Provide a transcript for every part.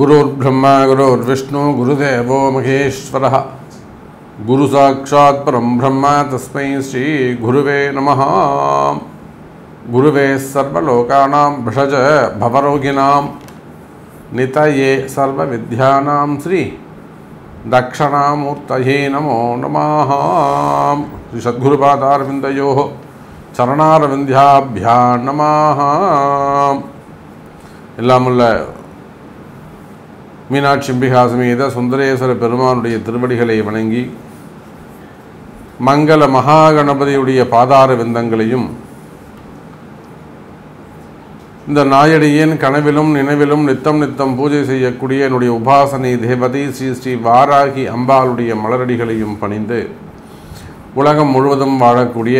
गुरुर्ब्रह्मा गुरुर्विष्णु गुरुदेवो महेश्वरः गुरुसाक्षात् परं ब्रह्म तस्मै श्रीगुरुवे नमः गुरुवे सर्वलोकानां भिषज भवरोगिणां नितये सर्वविद्यानां श्री दक्षिणामूर्तये नमो नमः श्रीसद्गुरुपादारविन्दयोः चरणारविन्द्याभ्या नमः எல்லாமுள்ள மீனாட்சி அம்பிகாசமேத சுந்தரேஸ்வர பெருமானுடைய திருவடிகளை வணங்கி மங்கள மகாகணபதியுடைய பாதார விந்தங்களையும் இந்த நாயடியின் கனவிலும் நினைவிலும் நித்தம் நித்தம் பூஜை செய்யக்கூடிய என்னுடைய உபாசனை தேவதை ஸ்ரீ ஸ்ரீ வாராகி அம்பாளுடைய மலரடிகளையும் பணிந்து உலகம் முழுவதும் வாழக்கூடிய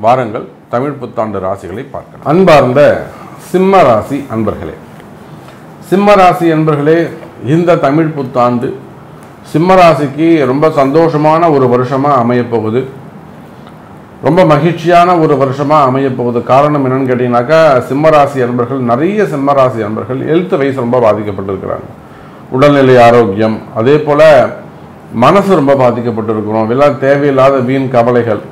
வாரங்கள் தமிழ் புத்தாண்டு ராசிகளை பார்க்கலாம். அன்பார்ந்த சிம்ம ராசி அன்பர்களே சிம்ம ராசி அன்பர்களே இந்த தமிழ் புத்தாண்டு சிம்ம ராசிக்கு ரொம்ப சந்தோஷமான ஒரு வருஷமாக அமையப்போகுது. ரொம்ப மகிழ்ச்சியான ஒரு வருஷமாக அமையப்போகுது. காரணம் என்னன்னு கேட்டிங்கனாக்கா சிம்மராசி அன்பர்கள் நிறைய சிம்மராசி அன்பர்கள் எழுத்து வைஸ் ரொம்ப பாதிக்கப்பட்டிருக்கிறாங்க. உடல்நிலை ஆரோக்கியம் அதே போல் மனசு ரொம்ப பாதிக்கப்பட்டிருக்கிறோம். எல்லாம் தேவையில்லாத வீண் கவலைகள்.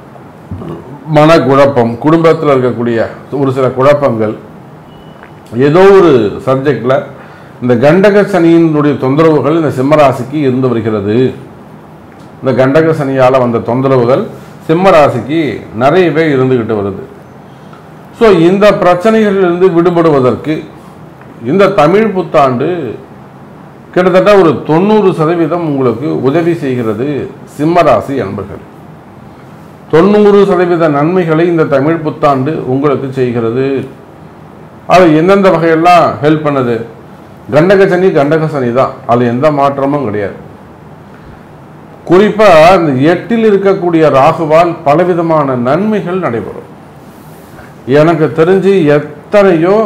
மனக்குழப்பம் குடும்பத்தில் இருக்கக்கூடிய ஒரு சில குழப்பங்கள். ஏதோ ஒரு சப்ஜெக்டில் இந்த கண்டக சனியினுடைய தொந்தரவுகள் இந்த சிம்மராசிக்கு இருந்து வருகிறது. இந்த கண்டக சனியால் வந்த தொந்தரவுகள் சிம்மராசிக்கு நிறையவே இருந்துக்கிட்டு வருது. ஸோ இந்த பிரச்சனைகளிலிருந்து விடுபடுவதற்கு இந்த தமிழ் புத்தாண்டு கிட்டத்தட்ட ஒரு தொண்ணூறு சதவீதம் உங்களுக்கு உதவி செய்கிறது சிம்மராசி அன்பர்கள். தொண்ணூறு சதவீத நன்மைகளை இந்த தமிழ் புத்தாண்டு உங்களுக்கு செய்கிறது. அது எந்தெந்த வகையெல்லாம் ஹெல்ப் பண்ணுது? கண்டக சனி கண்டக சனி தான். அது எந்த மாற்றமும் கிடையாது. குறிப்பாக இந்த எட்டில் இருக்கக்கூடிய ராகுவால் பலவிதமான நன்மைகள் நடைபெறும். எனக்கு தெரிஞ்சு எத்தனையோ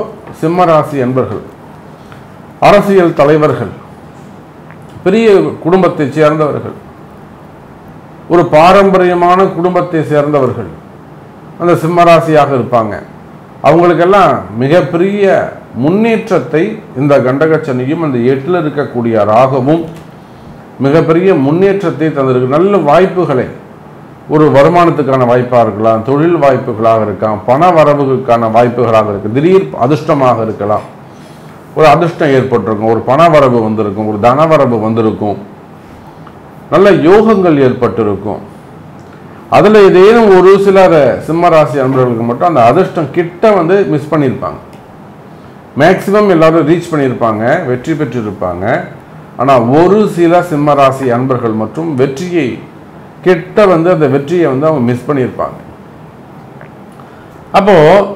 சிம்மராசி என்பர்கள் அரசியல் தலைவர்கள் பெரிய குடும்பத்தை சேர்ந்தவர்கள் ஒரு பாரம்பரியமான குடும்பத்தை சேர்ந்தவர்கள். அந்த சிம்மராசியாக இருப்பாங்க. அவங்களுக்கெல்லாம் மிகப்பெரிய முன்னேற்றத்தை இந்த கண்டகச்சனியும் அந்த எட்டில் இருக்கக்கூடிய ராகவும் மிகப்பெரிய முன்னேற்றத்தை தந்திருக்கு. நல்ல வாய்ப்புகளை. ஒரு வருமானத்துக்கான வாய்ப்பாக இருக்கலாம் தொழில் வாய்ப்புகளாக இருக்கலாம் பண வரவுகளுக்கான வாய்ப்புகளாக இருக்கு திடீர் அதிர்ஷ்டமாக இருக்கலாம். ஒரு அதிர்ஷ்டம் ஏற்பட்டிருக்கும் ஒரு பண வரவு வந்திருக்கும் ஒரு தனவரவு வந்திருக்கும். நல்ல யோகங்கள் ஏற்பட்டிருக்கும். அதில் ஏதேனும் ஒரு சிலர் சிம்மராசி அன்பர்களுக்கு மட்டும் அந்த அதிர்ஷ்டம் கிட்ட வந்து மிஸ் பண்ணியிருப்பாங்க. மேக்சிமம் எல்லாரும் ரீச் பண்ணியிருப்பாங்க வெற்றி பெற்றிருப்பாங்க. ஆனால் ஒரு சில சிம்மராசி அன்பர்கள் மற்றும் வெற்றியை கிட்ட வந்து அந்த வெற்றியை வந்து அவங்க மிஸ் பண்ணியிருப்பாங்க. அப்போது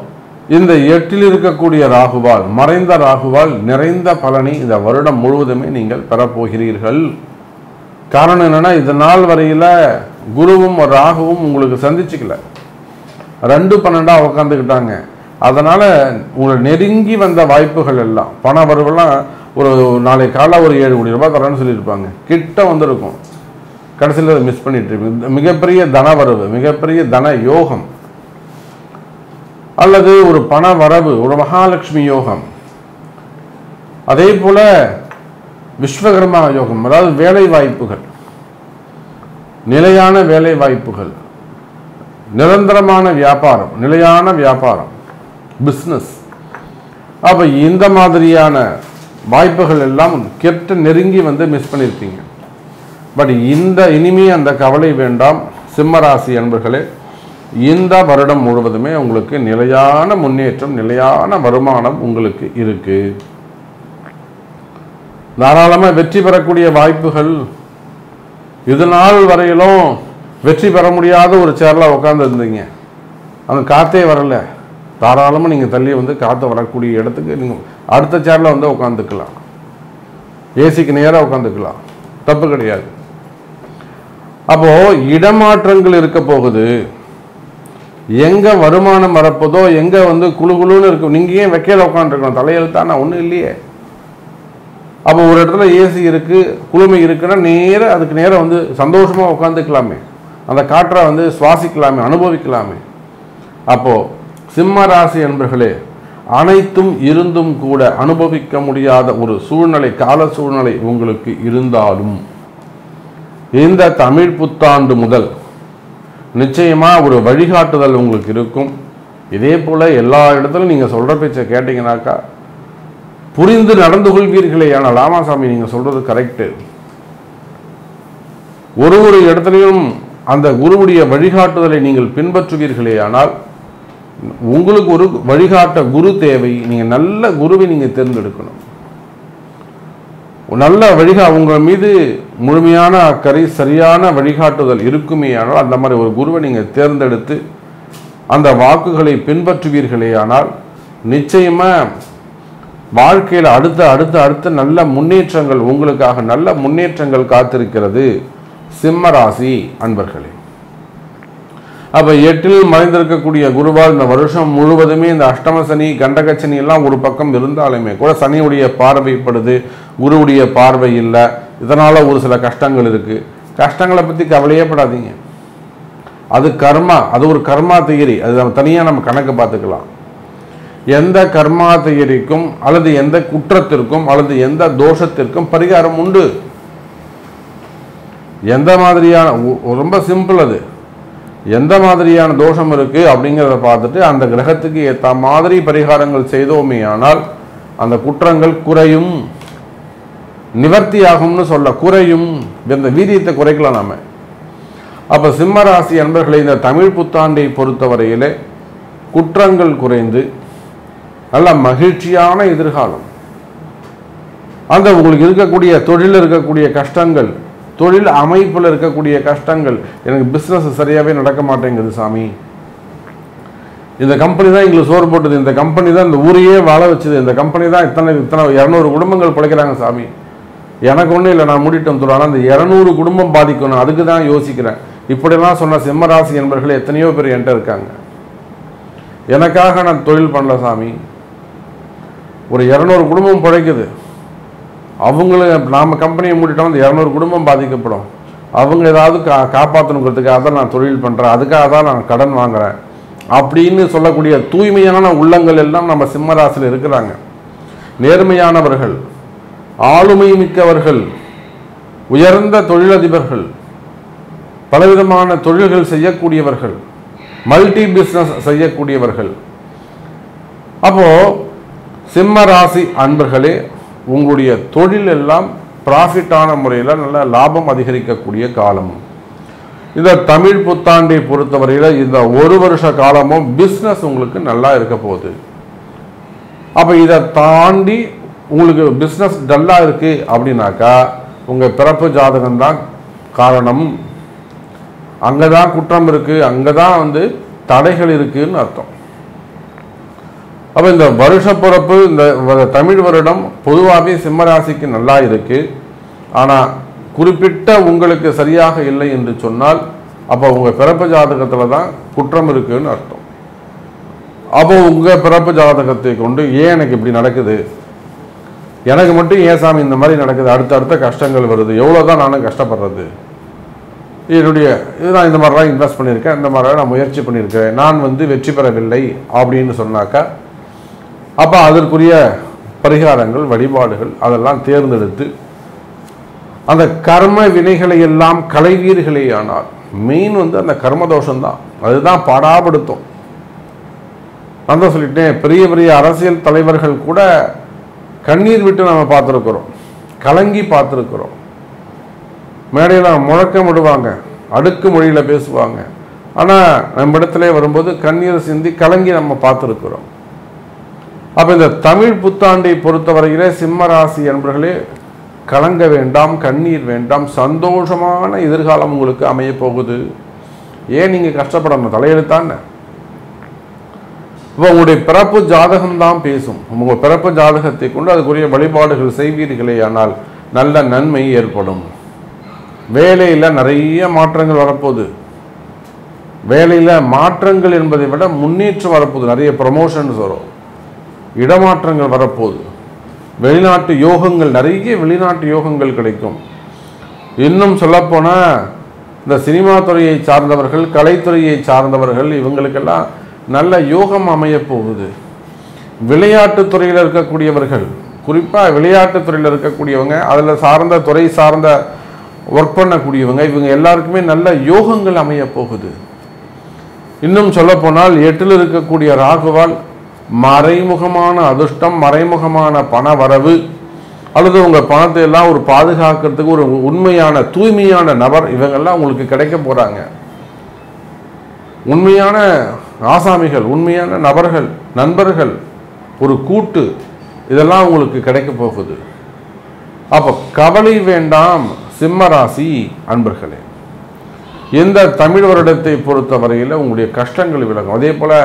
இந்த எட்டில் இருக்கக்கூடிய ராகுவால் மறைந்த ராகுவால் நிறைந்த பலனை இந்த வருடம் முழுவதுமே நீங்கள் பெறப்போகிறீர்கள். காரணம் என்னன்னா இது நாள் வரையில் குருவும் ராகுவும் உங்களுக்கு சந்திச்சுக்கல. ரெண்டு பன்னெண்டாக உட்காந்துக்கிட்டாங்க அதனால் உங்களை நெருங்கி வந்த வாய்ப்புகள் எல்லாம் பண வரவுலாம் ஒரு நாளை காலை ஒரு ஏழு கோடி ரூபாய் தரேன்னு சொல்லியிருப்பாங்க. கிட்ட வந்திருக்கும். கடைசியில் அதை மிஸ் பண்ணிட்டு இருப்பீங்க மிகப்பெரிய தன வரவு மிகப்பெரிய தன யோகம். அல்லது ஒரு பண வரவு ஒரு மகாலட்சுமி யோகம். அதே போல விஸ்வகர்மா யோகம் அதாவது வேலை வாய்ப்புகள் நிலையான வேலை வாய்ப்புகள் நிரந்தரமான வியாபாரம் நிலையான வியாபாரம் பிஸ்னஸ் அப்போ இந்த மாதிரியான வாய்ப்புகள் எல்லாம் கெட்ட நெருங்கி வந்து மிஸ் பண்ணியிருப்பீங்க பட் இந்த இனிமே அந்த கவலை வேண்டாம் சிம்மராசி அன்பர்களே. இந்த வருடம் முழுவதுமே உங்களுக்கு நிலையான முன்னேற்றம் நிலையான வருமானம் உங்களுக்கு இருக்குது தாராளமாக வெற்றி பெறக்கூடிய வாய்ப்புகள். இது நாள் வரையிலும் வெற்றி பெற முடியாத ஒரு சேரில் உட்காந்துருந்தீங்க அந்த காற்றே வரலை. தாராளமாக நீங்கள் தள்ளி வந்து காற்று வரக்கூடிய இடத்துக்கு நீங்கள் அடுத்த சேரில் வந்து உட்காந்துக்கலாம் ஏசிக்கு நேராக உட்காந்துக்கலாம் தப்பு கிடையாது. அப்போது இடமாற்றங்கள் இருக்க போகுது. எங்கே வருமானம் வரப்போதோ எங்கே வந்து குழு குழுன்னு இருக்கும் நீங்கள் ஏன் வைக்கையில் உட்காந்துருக்கணும் தலையெழுத்தானா? ஒன்றும் இல்லையே. அப்போ ஒரு இடத்துல ஏசி இருக்குது குளுமை இருக்குன்னா நேராக அதுக்கு நேராக வந்து சந்தோஷமாக உட்காந்துக்கலாமே அந்த காற்றை வந்து சுவாசிக்கலாமே அனுபவிக்கலாமே. அப்போது சிம்ம ராசி என்பர்களே அனைத்தும் இருந்தும் கூட அனுபவிக்க முடியாத ஒரு சூழ்நிலை கால சூழ்நிலை உங்களுக்கு இருந்தாலும் இந்த தமிழ் புத்தாண்டு முதல் நிச்சயமாக ஒரு வழிகாட்டுதல் உங்களுக்கு இருக்கும். இதே போல் எல்லா இடத்துலையும் நீங்கள் சொல்கிற பேச்சை கேட்டிங்கனாக்கா புரிந்து நடந்து கொள்வீர்களே ஆனால் ராமாசாமி நீங்க சொல்றது கரெக்டு ஒரு ஒரு இடத்துலையும் அந்த குருவுடைய வழிகாட்டுதலை நீங்கள் பின்பற்றுவீர்களே ஆனால் உங்களுக்கு ஒரு வழிகாட்ட குரு தேவை. நீங்க நல்ல குருவை நீங்க தேர்ந்தெடுக்கணும். நல்ல வழிகா உங்கள் மீது முழுமையான அக்கறை சரியான வழிகாட்டுதல் இருக்குமே ஆனால் அந்த மாதிரி ஒரு குருவை நீங்கள் தேர்ந்தெடுத்து அந்த வாக்குகளை பின்பற்றுவீர்களே ஆனால் நிச்சயமா வாழ்க்கையில் அடுத்த அடுத்த அடுத்த நல்ல முன்னேற்றங்கள் உங்களுக்காக நல்ல முன்னேற்றங்கள் காத்திருக்கிறது சிம்ம ராசி அன்பர்களே. அப்ப எட்டில் மறைந்திருக்கக்கூடிய குருவால் இந்த வருஷம் முழுவதுமே இந்த அஷ்டம சனி கண்டக சனி எல்லாம் ஒரு பக்கம் இருந்தாலுமே கூட சனியுடைய பார்வைப்படுது குருவுடைய பார்வை இல்லை. இதனால ஒரு சில கஷ்டங்கள் இருக்கு. கஷ்டங்களை பத்தி கவலையே படாதீங்க. அது கர்மா அது ஒரு கர்மா தியரி. அது நம்ம தனியாக நம்ம கணக்கு பார்த்துக்கலாம். எந்த கர்மாதிகரிக்கும் அல்லது எந்த குற்றத்திற்கும் அல்லது எந்த தோஷத்திற்கும் பரிகாரம் உண்டு. எந்த மாதிரியான ரொம்ப சிம்பிள் அது. எந்த மாதிரியான தோஷம் இருக்கு அப்படிங்கிறத பார்த்துட்டு அந்த கிரகத்துக்கு ஏற்ற மாதிரி பரிகாரங்கள் செய்தோமே ஆனால் அந்த குற்றங்கள் குறையும். நிவர்த்தியாகும்னு சொல்ல குறையும். இந்த வீரியத்தை குறைக்கலாம் நாம. அப்போ சிம்ம ராசி இந்த தமிழ் புத்தாண்டை பொறுத்தவரையிலே குற்றங்கள் குறைந்து நல்ல மகிழ்ச்சியான எதிர்காலம். அந்த உங்களுக்கு இருக்கக்கூடிய தொழிலில் இருக்கக்கூடிய கஷ்டங்கள் தொழில் அமைப்பில் இருக்கக்கூடிய கஷ்டங்கள் எனக்கு பிஸ்னஸ் சரியாகவே நடக்க மாட்டேங்குது சாமி. இந்த கம்பெனி தான் எங்களுக்கு சோறு போட்டது. இந்த கம்பெனி தான் இந்த ஊரையே வாழ வச்சது. இந்த கம்பெனி தான் இத்தனை இத்தனை இரநூறு குடும்பங்கள் பிழைக்கிறாங்க சாமி. எனக்கு ஒன்றும் இல்லை நான் மூடிட்டு வந்துடுவேன் ஆனால் இந்த இரநூறு குடும்பம் பாதிக்கணும். அதுக்கு தான் யோசிக்கிறேன். இப்படிலாம் சொன்ன சிம்மராசி என்பர்கள் எத்தனையோ பேர் என்கிட்ட இருக்காங்க. எனக்காக நான் தொழில் பண்ணல சாமி. ஒரு இரநூறு குடும்பம் பிழைக்குது. அவங்கள நாம் கம்பெனியை மூடிட்டோம் அந்த இரநூறு குடும்பம் பாதிக்கப்படும். அவங்க ஏதாவது கா காப்பாற்றணுங்கிறதுக்காக தான் நான் தொழில் பண்ணுறேன் அதுக்காக தான் நான் கடன் வாங்குகிறேன் அப்படின்னு சொல்லக்கூடிய தூய்மையான உள்ளங்கள் எல்லாம் நம்ம சிம்மராசியில் இருக்கிறாங்க. நேர்மையானவர்கள் ஆளுமை மிக்கவர்கள் உயர்ந்த தொழிலதிபர்கள் பலவிதமான தொழில்கள் செய்யக்கூடியவர்கள் மல்டி பிஸ்னஸ் செய்யக்கூடியவர்கள். அப்போது சிம்ம ராசி அன்பர்களே உங்களுடைய தொழில் எல்லாம் ப்ராஃபிட்டான முறையில் நல்ல லாபம் அதிகரிக்கக்கூடிய காலம். இந்த தமிழ் புத்தாண்டை பொறுத்தவரையில் இந்த ஒரு வருஷ காலமும் பிஸ்னஸ் உங்களுக்கு நல்லா இருக்க போகுது. அப்போ இதை தாண்டி உங்களுக்கு பிஸ்னஸ் டல்லாக இருக்குது அப்படின்னாக்கா உங்கள் பிறப்பு ஜாதகம் தான் காரணம். அங்கே தான் குற்றம் இருக்குது அங்கே தான் வந்து தடைகள் இருக்குதுன்னு அர்த்தம். அப்போ இந்த வருஷ பிறப்பு இந்த வ- தமிழ் வருடம் பொதுவாகவே சிம்மராசிக்கு நல்லா இருக்கு. ஆனால் குறிப்பிட்ட உங்களுக்கு சரியாக இல்லை என்று சொன்னால் அப்போ உங்கள் பிறப்பு ஜாதகத்தில் தான் குற்றம் இருக்குன்னு அர்த்தம். அப்போ உங்கள் பிறப்பு ஜாதகத்தை கொண்டு ஏன் எனக்கு இப்படி நடக்குது? எனக்கு மட்டும் ஏன் சாமி இந்த மாதிரி நடக்குது? அடுத்த அடுத்த கஷ்டங்கள் வருது. எவ்வளோ தான் நானும் கஷ்டப்படுறது? என்னுடைய இது நான் இந்த மாதிரிலாம் இன்வெஸ்ட் பண்ணியிருக்கேன் இந்த மாதிரிலாம் நான் முயற்சி பண்ணியிருக்கேன் நான் வந்து வெற்றி பெறவில்லை அப்படின்னு சொன்னாக்கா அப்போ அதற்குரிய பரிகாரங்கள் வழிபாடுகள் அதெல்லாம் தேர்ந்தெடுத்து அந்த கர்ம வினைகளை எல்லாம் களைவீர்களே ஆனால் மெயின் வந்து அந்த கர்ம தோஷம்தான் அதுதான் பாடாபடுத்தும். நான் தான் சொல்லிட்டேன் பெரிய பெரிய அரசியல் தலைவர்கள் கூட கண்ணீர் விட்டு நம்ம பார்த்துருக்குறோம். கலங்கி பார்த்துருக்குறோம். மேடையில் முழக்கம் விடுவாங்க அடுக்கு மொழியில் பேசுவாங்க. ஆனால் நம்ம இடத்துல வரும்போது கண்ணீர் சிந்தி கலங்கி நம்ம பார்த்துருக்குறோம். அப்போ இந்த தமிழ் புத்தாண்டை பொறுத்தவரையிலே சிம்ம ராசி என்பர்களே கலங்க வேண்டாம் கண்ணீர் வேண்டாம் சந்தோஷமான எதிர்காலம் உங்களுக்கு அமைய போகுது. ஏன் நீங்கள் கஷ்டப்படணும்? தலையெழுத்தான. இப்போ உங்களுடைய பிறப்பு ஜாதகம்தான் பேசும். உங்கள் பிறப்பு ஜாதகத்தை கொண்டு அதுக்குரிய வழிபாடுகள் செய்வீர்களே ஆனால் நல்ல நன்மை ஏற்படும். வேலையில் நிறைய மாற்றங்கள் வரப்போகுது. வேலையில் மாற்றங்கள் என்பதை விட முன்னேற்றம் வரப்போகுது. நிறைய ப்ரமோஷன்ஸ் வரும். இடமாற்றங்கள் வரப்போகுது. வெளிநாட்டு யோகங்கள் நிறைய வெளிநாட்டு யோகங்கள் கிடைக்கும். இன்னும் சொல்லப்போனால் இந்த சினிமா துறையை சார்ந்தவர்கள் கலைத்துறையை சார்ந்தவர்கள் இவங்களுக்கெல்லாம் நல்ல யோகம் அமையப்போகுது. விளையாட்டுத்துறையில் துறையில் இருக்கக்கூடியவர்கள் குறிப்பாக விளையாட்டுத்துறையில் இருக்கக்கூடியவங்க அதில் சார்ந்த துறை சார்ந்த ஒர்க் பண்ணக்கூடியவங்க இவங்க எல்லாருக்குமே நல்ல யோகங்கள் அமையப்போகுது. இன்னும் சொல்லப்போனால் எட்டில் இருக்கக்கூடிய ராகுவால் மறைமுகமான அதிர்ஷ்டம் மறைமுகமான பண வரவு அல்லது உங்கள் பணத்தை எல்லாம் ஒரு பாதுகாக்கிறதுக்கு ஒரு உண்மையான தூய்மையான நபர் இவங்கெல்லாம் உங்களுக்கு கிடைக்க போகிறாங்க உண்மையான ஆசாமிகள் உண்மையான நபர்கள் நண்பர்கள் ஒரு கூட்டு இதெல்லாம் உங்களுக்கு கிடைக்க போகுது. அப்போ கவலை வேண்டாம் சிம்மராசி அன்பர்களே. எந்த தமிழ் வருடத்தை பொறுத்த வரையில் உங்களுடைய கஷ்டங்கள் விலகும். அதே போல்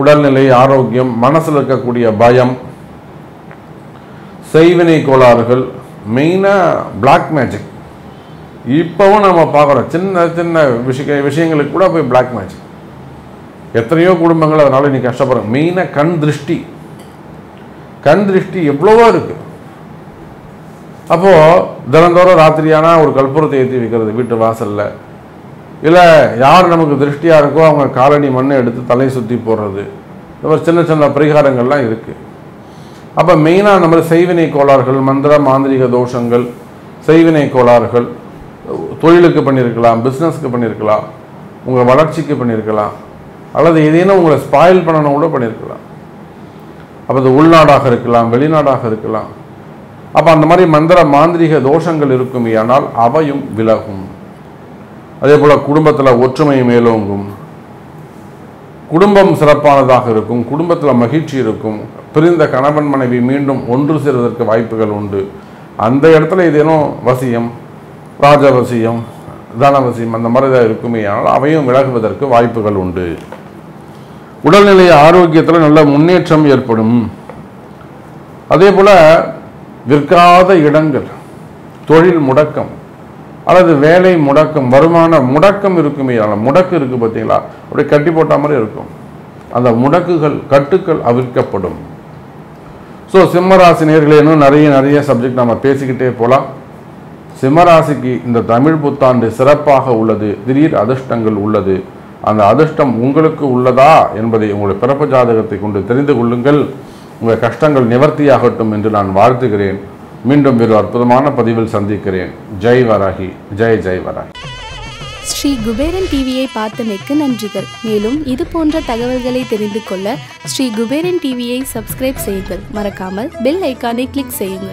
உடல்நிலை ஆரோக்கியம் மனசில் இருக்கக்கூடிய பயம் செய்வினை கோளாறுகள் மெயினாக பிளாக் மேஜிக் இப்போவும் நம்ம பார்க்குறோம். சின்ன சின்ன விஷய விஷயங்களுக்கு கூட போய் பிளாக் மேஜிக் எத்தனையோ குடும்பங்கள் அதனால் இன்றைக்கி கஷ்டப்படுறோம் மெயினாக கண் திருஷ்டி. கண் திருஷ்டி எவ்வளவோ இருக்குது அப்போது தினந்தோறும் ராத்திரியானா ஒரு கற்பூரத்தை ஏற்றி வைக்கிறது வீட்டு வாசலில். இல்லை யார் நமக்கு திருஷ்டியாக இருக்கோ அவங்க காலனி மண்ணை எடுத்து தலை சுற்றி போடுறது. இந்த மாதிரி சின்ன சின்ன பரிகாரங்கள்லாம் இருக்குது அப்போ மெயினாக நம்ம செய்வினை கோளாறுகள் மந்திர மாந்திரிக தோஷங்கள் செய்வினை கோளாறுகள் தொழிலுக்கு பண்ணியிருக்கலாம் பிஸ்னஸ்க்கு பண்ணியிருக்கலாம் உங்கள் வளர்ச்சிக்கு பண்ணியிருக்கலாம் அல்லது ஏதேனும் உங்களை ஸ்பாயில் பண்ணணும் கூட பண்ணியிருக்கலாம் அப்போ அது உள்நாடாக இருக்கலாம் வெளிநாடாக இருக்கலாம். அப்போ அந்த மாதிரி மந்திர மாந்திரிக தோஷங்கள் இருக்குமே ஆனால் அவையும் விலகும். அதே போல் குடும்பத்தில் ஒற்றுமை மேலோங்கும். குடும்பம் சிறப்பானதாக இருக்கும் குடும்பத்தில் மகிழ்ச்சி இருக்கும் பிரிந்த கணவன் மனைவி மீண்டும் ஒன்று சேர்வதற்கு வாய்ப்புகள் உண்டு. அந்த இடத்துல இதேனும் வசியம் ராஜவசியம் தனவசியம் அந்த மாதிரி தான் இருக்குமே ஆனால் அவையும் விலகுவதற்கு வாய்ப்புகள் உண்டு. உடல்நிலை ஆரோக்கியத்தில் நல்ல முன்னேற்றம் ஏற்படும். அதே போல் விற்காத இடங்கள் தொழில் முடக்கம் அல்லது வேலை முடக்கம் வருமான முடக்கம் இருக்குமே ஆனால் முடக்கு இருக்குது பார்த்தீங்களா? அப்படியே கட்டி போட்ட மாதிரி இருக்கும். அந்த முடக்குகள் கட்டுக்கள் அவிர்க்கப்படும் ஸோ சிம்மராசி நேர்களே இன்னும் நிறைய நிறைய சப்ஜெக்ட் நம்ம பேசிக்கிட்டே போகலாம் சிம்மராசிக்கு இந்த தமிழ் புத்தாண்டு சிறப்பாக உள்ளது. திடீர் அதிர்ஷ்டங்கள் உள்ளது. அந்த அதிர்ஷ்டம் உங்களுக்கு உள்ளதா என்பதை உங்களுடைய பிறப்பு ஜாதகத்தை கொண்டு தெரிந்து கொள்ளுங்கள். உங்கள் கஷ்டங்கள் நிவர்த்தியாகட்டும் என்று நான் வாழ்த்துகிறேன். மீண்டும் வேறு அற்புதமான பதிவில் சந்திக்கிறேன். ஜெய் வராகி ஜெய் ஜெய் வராகி. ஸ்ரீ குபேரன் டிவியை பார்த்தமைக்கு நன்றிகள். மேலும் இது போன்ற தகவல்களை தெரிந்து கொள்ள ஸ்ரீ குபேரன் டிவியை சப்ஸ்கிரைப் செய்யுங்கள். மறக்காமல் பெல் ஐக்கானை கிளிக் செய்யுங்கள்.